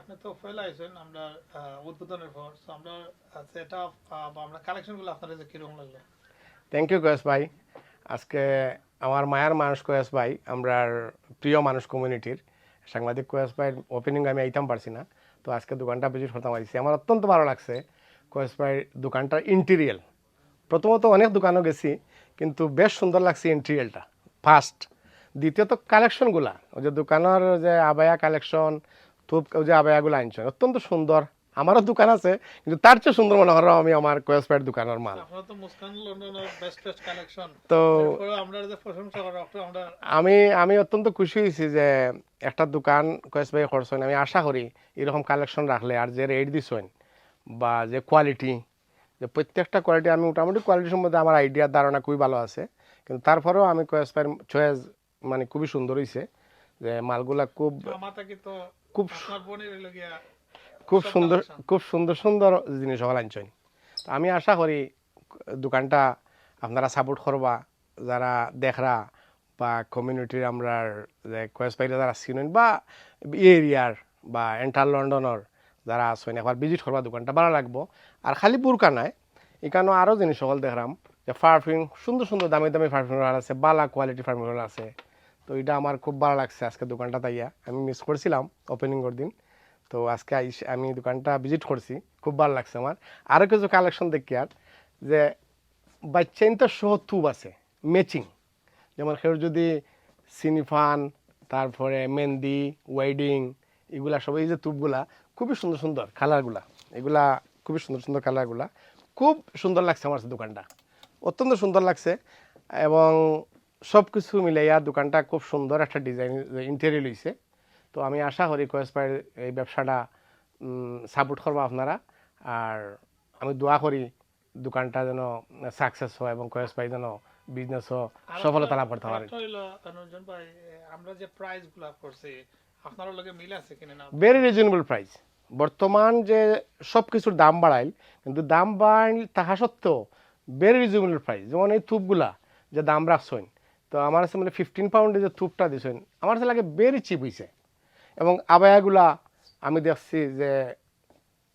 আপনি তো thank you কয়েস ভাই। আজকে আমার মায়ার মানুষ কয়েস ভাই আমরার প্রিয় মানুষ কমিউনিটির সাংবাদিক কয়েস ভাইয়ের ওপেনিং আমি আইতাম পারছি না। তো আজকে দোকানটা ভিজিট করতাম আইছি। আমার অত্যন্ত ভালো লাগছে কয়েস ভাইয়ের দোকানটার ইন্টেরিয়াল প্রথমত অনেক দোকানও গেছি, কিন্তু বেশ সুন্দর লাগছে ইন্টেরিয়ালটা ফার্স্ট দ্বিতীয়ত কালেকশনগুলা ওই যে দোকানের যে আবায়া কালেকশন থুপ ওই যে আবায়াগুলো আনছেন অত্যন্ত সুন্দর। আমারও দোকান আছে কিন্তু তার চেয়ে সুন্দর মনে হয় আমি আমার কয়েস ভাইয়ের দোকানের মাল। তো আমি আমি অত্যন্ত খুশি হয়েছি যে একটা দোকান কয়েস ভাই করছেন আমি আশা করি এরকম কালেকশন রাখলে আর যে রেট দিছেন বা যে কোয়ালিটি যে প্রত্যেকটা কোয়ালিটি আমি মোটামুটি কোয়ালিটি সম্বন্ধে আমার আইডিয়ার ধারণা খুবই ভালো আছে। কিন্তু তারপরেও আমি কয়েস ভাইয়ের চয়েস মানে খুবই সুন্দর হয়েছে যে মালগুলা খুব খুব খুব সুন্দর খুব সুন্দর সুন্দর জিনিস সকল আনছেন তো আমি আশা করি দোকানটা আপনারা সাপোর্ট করবা যারা দেখরা বা কমিউনিটির আমরা যে কয়েস পাইলে যারা চিনেন বা এরিয়ার বা এন্টার লন্ডনের যারা আছেন একবার ভিজিট করবা দোকানটা ভালো লাগবো। আর খালি বুরকা নাই এখানেও আরও জিনিস সকল দেখলাম যে পারফিউম সুন্দর সুন্দর দামি দামি পারফিউম আছে বালা কোয়ালিটি পারফিউম আছে। তো এটা আমার খুব ভালো লাগছে আজকে দোকানটা তাইয়া। আমি মিস করছিলাম ওপেনিং দিন। তো আজকে আমি দোকানটা ভিজিট করছি। খুব ভালো লাগছে আমার। আরও কিছু কালেকশন দেখি আর, যে বাচ্চাইন তো সহ তুব আছে ম্যাচিং যেমন কেউ যদি সিনিফান তারপরে মেহেন্দি ওয়েডিং এগুলা সব এই যে তুবগুলা খুবই সুন্দর সুন্দর কালারগুলা এগুলা খুবই সুন্দর সুন্দর কালারগুলা খুব সুন্দর লাগছে আমার দোকানটা। অত্যন্ত সুন্দর লাগছে এবং সব কিছু মিলাইয়া দোকানটা খুব সুন্দর একটা ডিজাইন ইন্টেরিয়র হয়েছে তো আমি আশা করি কয়েসপায়ের এই ব্যবসাটা সাপোর্ট করব আপনারা। আর আমি দোয়া করি দোকানটা যেন সাকসেস হয় এবং কয়েসপাই যেন বিজনেস সফলতা লাভ করতে পারে। আরেকটা হইল নুরজন ভাই আমরা যে প্রাইসগুলা করছি আপনার লগে মিল আছে কিনা না? ভেরি রিজনেবল প্রাইস বর্তমান যে সব কিছুর দাম বাড়াইল কিন্তু দাম বাড়াইল তাহা সত্ত্বেও ভেরি রিজনেবল প্রাইস যেমন এই থুপগুলা যে দাম রাখছেন তো আমার কাছে মানে ফিফটিন পাউন্ডে যে থুপটা দিছেন আমার কাছে লাগে ভেরি চিপ হয়েছে এবং আবায়াগুলা আমি দেখছি যে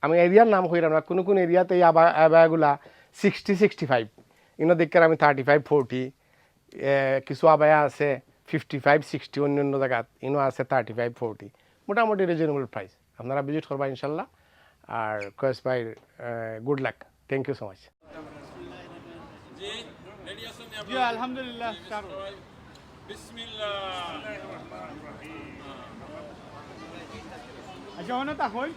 আমি এরিয়ার নাম কইরাম না, কোনো কোনো এরিয়াতে এই আবা আবায়াগুলা সিক্সটি সিক্সটি ফাইভ ইনো দেখে আমি থার্টি ফাইভ ফোরটি কিছু আবায়া আছে ফিফটি ফাইভ সিক্সটি অন্য অন্য জায়গাত ইনো আছে থার্টি ফাইভ ফোরটি মোটামুটি রিজনেবল প্রাইস আপনারা ভিজিট করবা ইনশাল্লাহ। আর কয়েস ভাই good luck thank you so much ji আলহামদুলিল্লাহ আচ্ছা অনেক হই।